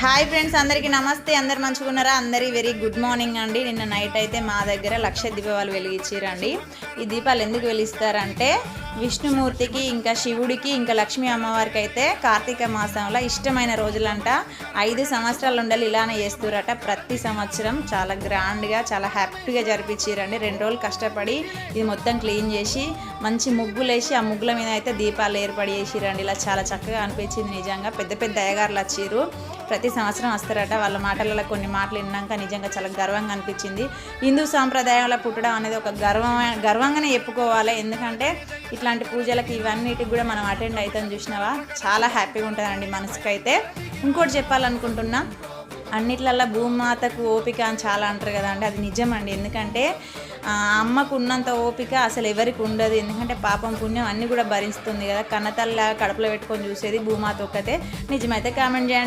Hi friends అందరికీ నమస్తే. అందరు మంచిగున్నారా? అందరి వెరీ గుడ్ మార్నింగ్ అండి. నిన్న నైట్ అయితే మా దగ్గర లక్ష దీపాలు వెలిగించారండి. ఈ దీపాలు ఎందుకు వెలిగిస్తారంటే విష్ణుమూర్తికి ఇంకా శివుడికి ఇంకా లక్ష్మీ అమ్మవారికి అయితే కార్తీక మాసంలో ఇష్టమైన రోజులంట. ఐదు సంవత్సరాలు ఉండాలి ఇలానే చేస్తురట ప్రతి సంవత్సరం చాలా గ్రాండ్గా చాలా హ్యాపీగా జరిపించారండి. రెండు రోజులు కష్టపడి ఇది మొత్తం క్లీన్ చేసి మంచి ముగ్గులు వేసి ఆ ముగ్గుల మీద అయితే దీపాలు ఏర్పాటు చేసిరండి. ఇలా చాలా చక్కగా అనిపించింది నిజంగా. పెద్ద పెద్ద అయ్యగారులు వచ్చారు. ప్రతి సంవత్సరం వస్తారట. వాళ్ళ మాటలలో కొన్ని మాటలు విన్నాక నిజంగా చాలా గర్వంగా అనిపించింది. హిందూ సాంప్రదాయాల పుట్టడం అనేది ఒక గర్వం గర్వంగానే చెప్పుకోవాలి. ఎందుకంటే ఇట్లాంటి పూజలకి ఇవన్నిటికి కూడా మనం అటెండ్ అవుతాం చూసినావా? చాలా హ్యాపీగా ఉంటుందండి మనసుకైతే. ఇంకోటి చెప్పాలనుకుంటున్నా అన్నిట్లల్లో భూమాతకు ఓపిక అని చాలా అంటారు కదా అంటే అది నిజమండి. ఎందుకంటే అమ్మకు ఉన్నంత ఓపిక అసలు ఎవరికి ఉండదు. ఎందుకంటే పాపం పుణ్యం అన్నీ కూడా భరిస్తుంది కదా. కన్నతల్లా కడుపులో పెట్టుకొని చూసేది భూమాత ఒక్కతే. నిజమైతే కామెంట్ చేయండి.